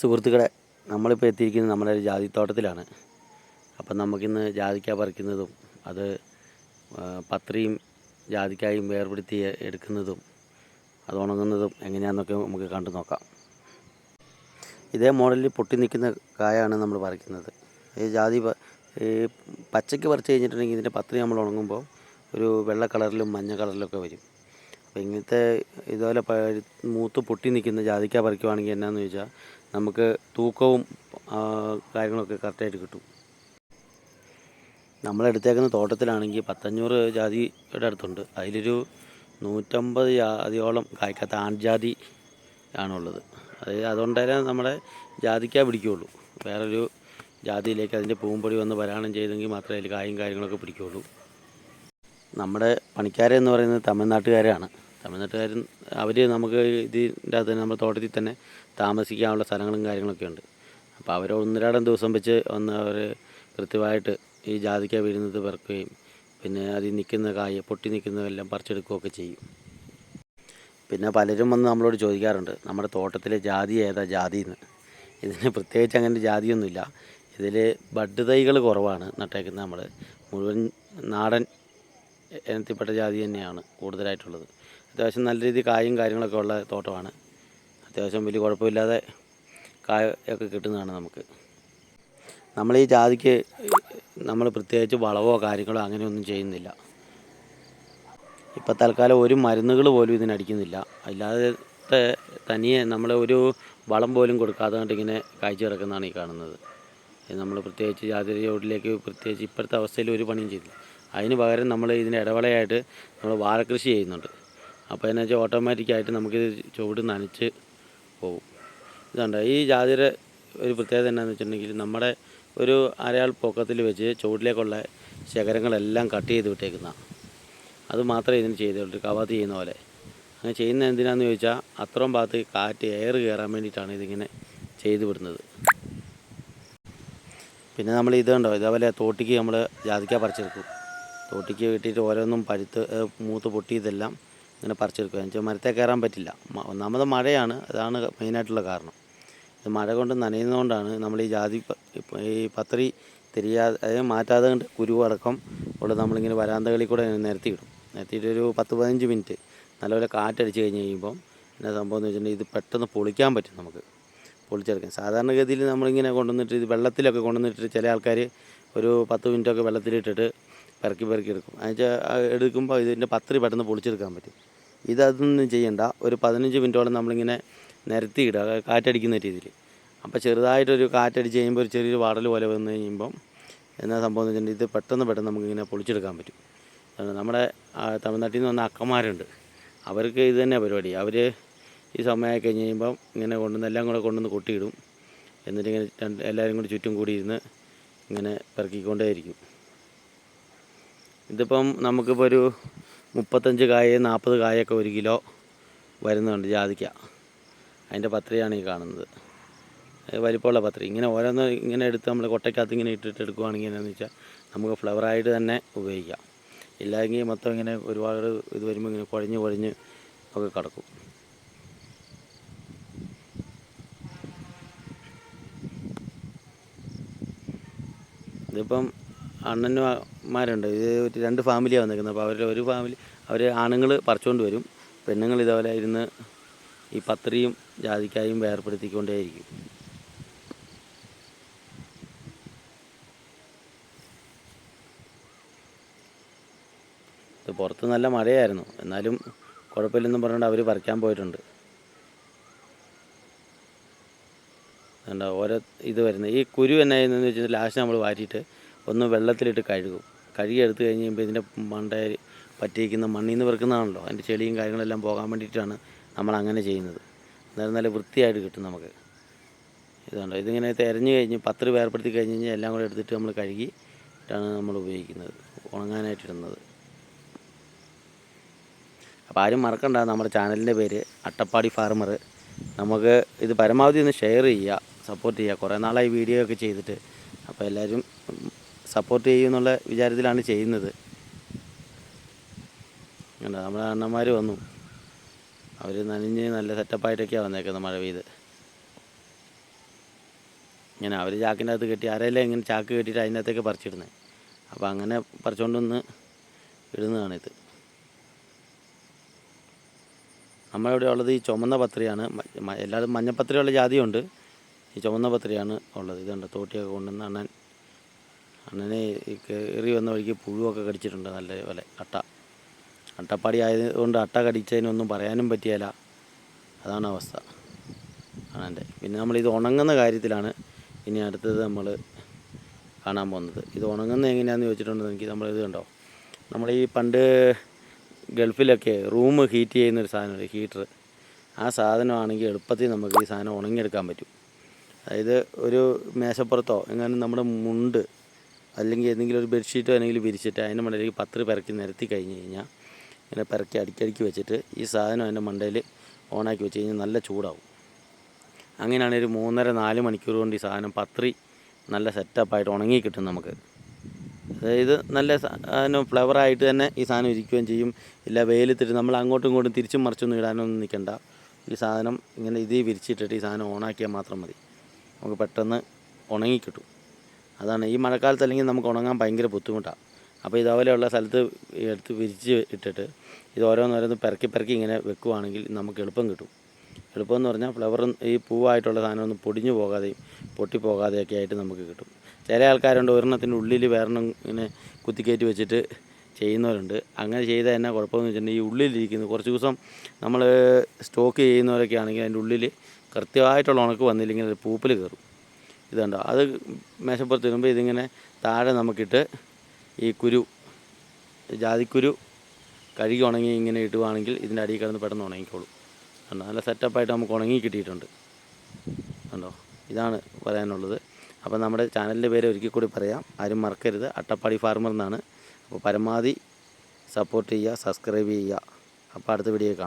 സുഹൃത്തുക്കളെ നമ്മളിപ്പോൾ എത്തിയിരിക്കുന്നത് നമ്മുടെ ഒരു ജാതിത്തോട്ടത്തിലാണ്. അപ്പം നമുക്കിന്ന് ജാതിക്ക പറിക്കുന്നതും അത് പത്രിയും ജാതിക്കായും വേർപെടുത്തി എടുക്കുന്നതും അത് ഉണങ്ങുന്നതും എങ്ങനെയാണെന്നൊക്കെ നമുക്ക് കണ്ടു നോക്കാം. ഇതേ മോഡലിൽ പൊട്ടി നിൽക്കുന്ന കായാണ് നമ്മൾ പറിക്കുന്നത്. ഈ ജാതി ഈ പച്ചയ്ക്ക് പറിച്ച് കഴിഞ്ഞിട്ടുണ്ടെങ്കിൽ ഇതിന്റെ പത്രി നമ്മൾ ഉണങ്ങുമ്പോൾ ഒരു വെള്ള കളറിലും മഞ്ഞ കളറിലൊക്കെ വരും. അപ്പോൾ ഇങ്ങനത്തെ ഇതുപോലെ മൂത്ത് പൊട്ടി നിൽക്കുന്ന ജാതിക്ക പറിക്കുവാണെങ്കിൽ എന്നാന്ന് ചോദിച്ചാൽ നമുക്ക് തൂക്കവും കാര്യങ്ങളൊക്കെ കറക്റ്റായിട്ട് കിട്ടും. നമ്മളെടുത്തേക്കുന്ന തോട്ടത്തിലാണെങ്കിൽ പത്തഞ്ഞൂറ് ജാതിയുടെ അടുത്തുണ്ട്. അതിലൊരു നൂറ്റമ്പത് ജാതിയോളം കായ്ക്കാത്ത ആൺജാതി ആണുള്ളത്. അത് അതുകൊണ്ടേ നമ്മുടെ ജാതിക്കാ പിടിക്കുകയുള്ളൂ വേറൊരു ജാതിയിലേക്ക് അതിന്റെ പൂമ്പൊടി വന്ന് പരാണം ചെയ്തെങ്കിൽ മാത്രമേ അതിൽ കായും കാര്യങ്ങളൊക്കെ പിടിക്കുകയുള്ളൂ നമ്മുടെ പണിക്കാരെന്ന് പറയുന്നത് തമിഴ്നാട്ടുകാരാണ്. തമിഴ്നാട്ടുകാർ അവർ നമുക്ക് ഇതിന്റെ അകത്ത് തന്നെ നമ്മുടെ തോട്ടത്തിൽ തന്നെ താമസിക്കാനുള്ള സ്ഥലങ്ങളും കാര്യങ്ങളൊക്കെ ഉണ്ട്. അപ്പോൾ അവർ ഒന്നരാടം ദിവസം വെച്ച് ഒന്ന് അവർ കൃത്യമായിട്ട് ഈ ജാതിക്ക വീഴുന്നത് പെറുക്കുകയും പിന്നെ അതിൽ നിൽക്കുന്ന കായ പൊട്ടി നിൽക്കുന്നതെല്ലാം പറിച്ചെടുക്കുകയൊക്കെ ചെയ്യും. പിന്നെ പലരും വന്ന് നമ്മളോട് ചോദിക്കാറുണ്ട് നമ്മുടെ തോട്ടത്തിലെ ജാതി ഏതാ ജാതി എന്ന്? ഇതിന് പ്രത്യേകിച്ച് അങ്ങനെ ജാതിയൊന്നുമില്ല. ഇതിൽ ബഡ് തൈകൾ കുറവാണ് നട്ടേക്കുന്നത് നമ്മൾ മുഴുവൻ നാടൻ ഇനത്തിൽപ്പെട്ട ജാതി തന്നെയാണ് കൂടുതലായിട്ടുള്ളത്. അത്യാവശ്യം നല്ല രീതിയിൽ കായും കാര്യങ്ങളൊക്കെ ഉള്ള തോട്ടമാണ്. അത്യാവശ്യം വലിയ കുഴപ്പമില്ലാതെ കായ ഒക്കെ കിട്ടുന്നതാണ് നമുക്ക്. നമ്മൾ ഈ ജാതിക്ക് നമ്മൾ പ്രത്യേകിച്ച് വളവോ കാര്യങ്ങളോ അങ്ങനെയൊന്നും ചെയ്യുന്നില്ല. ഇപ്പം തൽക്കാലം ഒരു മരുന്നുകൾ പോലും ഇതിനടിക്കുന്നില്ല അല്ലാതെ തനിയെ നമ്മൾ ഒരു വളം പോലും കൊടുക്കാതെ ഇങ്ങനെ കാഴ്ച കിടക്കുന്നതാണ് ഈ കാണുന്നത്. നമ്മൾ പ്രത്യേകിച്ച് ജാതി ചോട്ടിലേക്ക് പ്രത്യേകിച്ച് ഇപ്പോഴത്തെ അവസ്ഥയിൽ ഒരു പണിയും ചെയ്തില്ല. അതിന് പകരം നമ്മൾ ഇതിന് ഇടവേളയായിട്ട് നമ്മൾ വാഴക്കൃഷി ചെയ്യുന്നുണ്ട്. അപ്പോൾ എന്ന് വെച്ചാൽ ഓട്ടോമാറ്റിക്കായിട്ട് നമുക്കിത് ചുവട് നനച്ച് പോകും ഇതുണ്ട്? ഈ ജാതിയുടെ ഒരു പ്രത്യേകത എന്നാന്ന് വെച്ചിട്ടുണ്ടെങ്കിൽ നമ്മുടെ ഒരു അരയാൾ പൊക്കത്തിൽ വെച്ച് ചുവട്ടിലേക്കുള്ള ശകരങ്ങളെല്ലാം കട്ട് ചെയ്ത് വിട്ടേക്കുന്നതാണ് അത് മാത്രമേ ഇതിന് ചെയ്തുള്ളൂ. കവാത്ത് ചെയ്യുന്ന പോലെ. അങ്ങനെ ചെയ്യുന്ന എന്തിനാന്ന് ചോദിച്ചാൽ അത്രയും ഭാഗത്ത് കാറ്റ് എയർ കയറാൻ വേണ്ടിയിട്ടാണ് ഇതിങ്ങനെ ചെയ്തു വിടുന്നത്. പിന്നെ നമ്മൾ ഇത് കണ്ടോ? ഇതേപോലെ തോട്ടിക്ക് നമ്മൾ ജാതിക്ക പറിച്ചെടുക്കും. തോട്ടിക്ക് കിട്ടിയിട്ട് ഓരോന്നും പരുത്ത് മൂത്ത് പൊട്ടിയതെല്ലാം ഇങ്ങനെ പറിച്ചെടുക്കുക. എന്ന് വെച്ചാൽ മരത്തെ കയറാൻ പറ്റില്ല. ഒന്നാമത് മഴയാണ്. അതാണ് മെയിനായിട്ടുള്ള കാരണം. ഇത് മഴ കൊണ്ട് നനയുന്നതുകൊണ്ടാണ് നമ്മൾ ഈ ജാതി ഈ പത്രി തിരിയാതെ മാറ്റാതെ കണ്ട് കുരുവടക്കം ഉള്ള നമ്മളിങ്ങനെ വരാന്തകളിൽ കൂടെ നിരത്തിയിടും. നിരത്തിയിട്ട് ഒരു പത്ത് പതിനഞ്ച് മിനിറ്റ് നല്ലപോലെ കാറ്റടിച്ച് കഴിഞ്ഞ് കഴിയുമ്പം എന്നാ സംഭവം എന്ന് വെച്ചിട്ടുണ്ടെങ്കിൽ ഇത് പെട്ടെന്ന് പൊളിക്കാൻ പറ്റും നമുക്ക്. പൊളിച്ചെടുക്കാൻ. സാധാരണഗതിയിൽ നമ്മളിങ്ങനെ കൊണ്ടുവന്നിട്ട് ഇത് വെള്ളത്തിലൊക്കെ കൊണ്ടുവന്നിട്ട് ചില ആൾക്കാർ ഒരു പത്ത് മിനിറ്റൊക്കെ വെള്ളത്തിലിട്ടിട്ട് പെറുക്കി പെറുക്കി എടുക്കും. എന്നുവെച്ചാൽ എടുക്കുമ്പോൾ ഇതിന്റെ പത്രി പെട്ടെന്ന് പൊളിച്ചെടുക്കാൻ പറ്റും. ഇതൊന്നും ചെയ്യണ്ട. ഒരു പതിനഞ്ച് മിനിറ്റോളം നമ്മളിങ്ങനെ നിരത്തിയിടുക കാറ്റടിക്കുന്ന രീതിയിൽ. അപ്പോൾ ചെറുതായിട്ടൊരു കാറ്റടിച്ച് കഴിയുമ്പോൾ ഒരു ചെറിയൊരു വാടൽ പോലെ വന്നു കഴിയുമ്പം എന്നാ സംഭവം എന്ന് വെച്ചിട്ടുണ്ടെങ്കിൽ ഇത് പെട്ടെന്ന് പെട്ടെന്ന് നമുക്കിങ്ങനെ പൊളിച്ചെടുക്കാൻ പറ്റും. നമ്മുടെ തമിഴ്നാട്ടിൽ നിന്ന് വന്ന അക്കന്മാരുണ്ട്. അവർക്ക് ഇത് തന്നെ പരിപാടി. അവർ ഈ സമയമായി കഴിഞ്ഞ് കഴിയുമ്പം ഇങ്ങനെ കൊണ്ടുവന്ന് എല്ലാം കൂടെ കൊണ്ടുവന്ന് കൊട്ടിയിടും. എന്നിട്ട് ഇങ്ങനെ രണ്ട് എല്ലാവരും കൂടി ചുറ്റും കൂടി ഇരുന്ന് ഇങ്ങനെ പെറുക്കിക്കൊണ്ടേയിരിക്കും. ഇതിപ്പം നമുക്കിപ്പോൾ ഒരു മുപ്പത്തഞ്ച് കായ നാൽപ്പത് കായൊക്കെ ഒരു കിലോ വരുന്നുണ്ട് ജാതിക്ക. അതിന്റെ പത്രിയാണ് ഈ കാണുന്നത്. വലിപ്പമുള്ള പത്രി. ഇങ്ങനെ ഓരോന്ന് ഇങ്ങനെ എടുത്ത് നമ്മൾ കൊട്ടയ്ക്കകത്ത് ഇങ്ങനെ ഇട്ടിട്ട് എടുക്കുവാണെങ്കിൽ എന്താണെന്ന് വെച്ചാൽ നമുക്ക് ഫ്ലവറായിട്ട് തന്നെ ഉപയോഗിക്കാം. ഇല്ലെങ്കിൽ മൊത്തം ഇങ്ങനെ ഒരുപാട് ഇത് വരുമ്പോൾ ഇങ്ങനെ കുഴഞ്ഞ് കുഴഞ്ഞ് ഒക്കെ കിടക്കും. ഇതിപ്പം അണ്ണന്മാരുണ്ട്. ഇത് രണ്ട് ഫാമിലിയാണ് വന്നിരിക്കുന്നത്. അപ്പോൾ അവരുടെ ഒരു ഫാമിലി അവർ ആണുങ്ങൾ പറിച്ചുകൊണ്ട് വരും. പെണ്ണുങ്ങൾ ഇതേപോലെ ഇരുന്ന് ഈ പത്രിയും ജാതിക്കായും വേർപ്പെടുത്തിക്കൊണ്ടേയിരിക്കും. ഇത് പുറത്ത് നല്ല മഴയായിരുന്നു. എന്നാലും കുഴപ്പമില്ലെന്നും പറഞ്ഞുകൊണ്ട് അവർ പറിക്കാൻ പോയിട്ടുണ്ട്. ഓരോ ഇത് വരുന്നത്. ഈ കുരു എന്നായിരുന്നു വെച്ചാൽ ലാസ്റ്റ് നമ്മൾ വാരിയിട്ട് ഒന്ന് വെള്ളത്തിലിട്ട് കഴുകും. കഴുകി എടുത്തു കഴിഞ്ഞ് കഴിയുമ്പോൾ ഇതിന്റെ മണ്ട പറ്റിയിരിക്കുന്ന മണ്ണിൽ നിന്ന് വെറുക്കുന്നതാണല്ലോ അതിന്റെ ചെളിയും കാര്യങ്ങളെല്ലാം പോകാൻ വേണ്ടിയിട്ടാണ് നമ്മൾ അങ്ങനെ ചെയ്യുന്നത്. അന്നേരം നല്ല വൃത്തിയായിട്ട് കിട്ടും നമുക്ക്. ഇതുകൊണ്ട് ഇതിങ്ങനെ തിരഞ്ഞു കഴിഞ്ഞ് പത്രി വേർപ്പെടുത്തി കഴിഞ്ഞ് കഴിഞ്ഞാൽ എല്ലാം കൂടെ എടുത്തിട്ട് നമ്മൾ കഴുകി ാണ് നമ്മൾ ഉപയോഗിക്കുന്നത്. ഉണങ്ങാനായിട്ടിടുന്നത് അപ്പോൾ ആരും മറക്കണ്ട. നമ്മുടെ ചാനലിന്റെ പേര് അട്ടപ്പാടി ഫാർമർ. നമുക്ക് ഇത് പരമാവധി ഒന്ന് ഷെയർ ചെയ്യുക സപ്പോർട്ട് ചെയ്യുക. കുറേ നാളായി വീഡിയോ ഒക്കെ ചെയ്തിട്ട്. അപ്പോൾ എല്ലാവരും സപ്പോർട്ട് ചെയ്യുമെന്നുള്ള വിചാരത്തിലാണ് ചെയ്യുന്നത്. നമ്മുടെ അണ്ണന്മാർ വന്നു. അവർ നനഞ്ഞ് നല്ല സെറ്റപ്പായിട്ടൊക്കെയാണ് വന്നേക്കുന്നത് മഴ പെയ്ത്. ഇങ്ങനെ അവർ ചാക്കിന്റെ അകത്ത് കെട്ടി ആരെല്ലാം ഇങ്ങനെ ചാക്ക് കെട്ടിയിട്ട് അതിന്റെ അകത്തേക്ക് പറിച്ചിടുന്നത് അപ്പോൾ അങ്ങനെ പറിച്ചുകൊണ്ടൊന്ന് ഇടുന്നതാണിത്. നമ്മളിവിടെ ഉള്ളത് ഈ ചുമന്ന പത്രിയാണ്. എല്ലാവരും മഞ്ഞപ്പത്രിയുള്ള ജാതിയുണ്ട്. ഈ ചുമന്ന പത്രിയാണ് ഉള്ളത്. ഇതുണ്ട് തോട്ടിയൊക്കെ കൊണ്ടുവന്ന് അണ്ണൻ ഈ കയറി വന്ന വഴിക്ക് പുഴുവൊക്കെ കടിച്ചിട്ടുണ്ട് നല്ല പോലെ അട്ട. അട്ടപ്പാടി ആയതുകൊണ്ട് അട്ട കടിച്ചതിനൊന്നും പറയാനും പറ്റിയല്ല അതാണ് അവസ്ഥ അണ്ണന്റെ. പിന്നെ നമ്മൾ ഇത് ഉണങ്ങുന്ന കാര്യത്തിലാണ് ഇനി അടുത്തത് നമ്മൾ കാണാൻ പോകുന്നത്. ഇത് ഉണങ്ങുന്ന എങ്ങനെയാണെന്ന് ചോദിച്ചിട്ടുണ്ടെങ്കിൽ ഇത് കണ്ടോ? നമ്മൾ ഈ പണ്ട് ഗൾഫിലൊക്കെ റൂം ഹീറ്റ് ചെയ്യുന്നൊരു സാധനമുണ്ട് ഹീറ്റർ ആ സാധനമാണെങ്കിൽ എളുപ്പത്തിൽ നമുക്ക് ഈ സാധനം ഉണങ്ങിയെടുക്കാൻ പറ്റും. അതായത് ഒരു മേശപ്പുറത്തോ എങ്ങനെ നമ്മുടെ മുണ്ട് അല്ലെങ്കിൽ ഏതെങ്കിലും ഒരു ബെഡ്ഷീറ്റോ അല്ലെങ്കിൽ വിരിച്ചിട്ട് അതിന്റെ മണ്ടയിലേക്ക് പത്രി പിറക്കി നിരത്തി കഴിഞ്ഞ് കഴിഞ്ഞാൽ ഇങ്ങനെ പിറക്കി അടിക്കടിക്ക് വെച്ചിട്ട് ഈ സാധനം അതിന്റെ മണ്ടയിൽ ഓണാക്കി വെച്ച് കഴിഞ്ഞാൽ നല്ല ചൂടാവും. അങ്ങനെയാണെങ്കിൽ ഒരു മൂന്നര നാല് മണിക്കൂർ കൊണ്ട് ഈ സാധനം പത്രി നല്ല സെറ്റപ്പായിട്ട് ഉണങ്ങി കിട്ടും നമുക്ക്. അതായത് നല്ല സാധനം ഫ്ലവറായിട്ട് തന്നെ ഈ സാധനം ഇരിക്കുകയും ചെയ്യും. ഇല്ല വെയിലത്തിട്ട് നമ്മൾ അങ്ങോട്ടും ഇങ്ങോട്ടും തിരിച്ചും മറിച്ചൊന്നും ഇടാനൊന്നും നിൽക്കണ്ട. ഈ സാധനം ഇങ്ങനെ ഇതേ വിരിച്ചിട്ടിട്ട് ഈ സാധനം ഓണാക്കിയാൽ മാത്രം മതി. നമുക്ക് പെട്ടെന്ന് ഉണങ്ങി കിട്ടും. അതാണ് ഈ മഴക്കാലത്ത് അല്ലെങ്കിൽ നമുക്ക് ഉണങ്ങാൻ ഭയങ്കര ബുദ്ധിമുട്ടാണ് അപ്പോൾ ഇതുപോലെയുള്ള സ്ഥലത്ത് എടുത്ത് വിരിച്ച് ഇട്ടിട്ട് ഇത് ഓരോന്നോരോന്ന് പെരക്കി പെരക്കി ഇങ്ങനെ വെക്കുവാണെങ്കിൽ നമുക്ക് എളുപ്പം കിട്ടും. എളുപ്പം എന്ന് പറഞ്ഞാൽ ഫ്ലവർ ഈ പൂവായിട്ടുള്ള സാധനം ഒന്നും പൊടിഞ്ഞു പോകാതെയും പൊട്ടിപ്പോകാതെയൊക്കെ ആയിട്ട് നമുക്ക് കിട്ടും. ചില ആൾക്കാരുണ്ട് ഒരെണ്ണത്തിന്റെ ഉള്ളിൽ വേറെണ്ണം ഇങ്ങനെ കുത്തിക്കയറ്റി വെച്ചിട്ട് ചെയ്യുന്നവരുണ്ട്. അങ്ങനെ ചെയ്താൽ എന്നാ കുഴപ്പമെന്ന് വെച്ചിട്ടുണ്ടെങ്കിൽ ഈ ഉള്ളിലിരിക്കുന്നത് കുറച്ച് ദിവസം നമ്മൾ സ്റ്റോക്ക് ചെയ്യുന്നവരൊക്കെ ആണെങ്കിൽ അതിന്റെ ഉള്ളിൽ കൃത്യമായിട്ടുള്ള ഉണക്ക് വന്നില്ലെങ്കിൽ അത് പൂപ്പിൽ കയറും. ഇത് കണ്ടോ അത് മേശപ്പുറത്ത് വരുമ്പോൾ ഇതിങ്ങനെ താഴെ നമുക്കിട്ട് ഈ കുരു ജാതിക്കുരു കഴുകി ഉണങ്ങി ഇങ്ങനെ ഇടുവാണെങ്കിൽ ഇതിന്റെ അടിയിൽ കിടന്ന് പെട്ടെന്ന് ഉണങ്ങിക്കോളും. കണ്ടോ? നല്ല സെറ്റപ്പായിട്ട് നമുക്ക് ഉണങ്ങി കിട്ടിയിട്ടുണ്ട്. കണ്ടോ? ഇതാണ് പറയാനുള്ളത്. അപ്പോൾ നമ്മുടെ ചാനലിന്റെ പേര് ഒരിക്കൽ കൂടി പറയാം. ആരും മറക്കരുത്. അട്ടപ്പാടി ഫാർമർ എന്നാണ്. അപ്പോൾ പരമാവധി സപ്പോർട്ട് ചെയ്യുക സബ്സ്ക്രൈബ് ചെയ്യുക. അപ്പോൾ അടുത്ത വീഡിയോ കാണാം.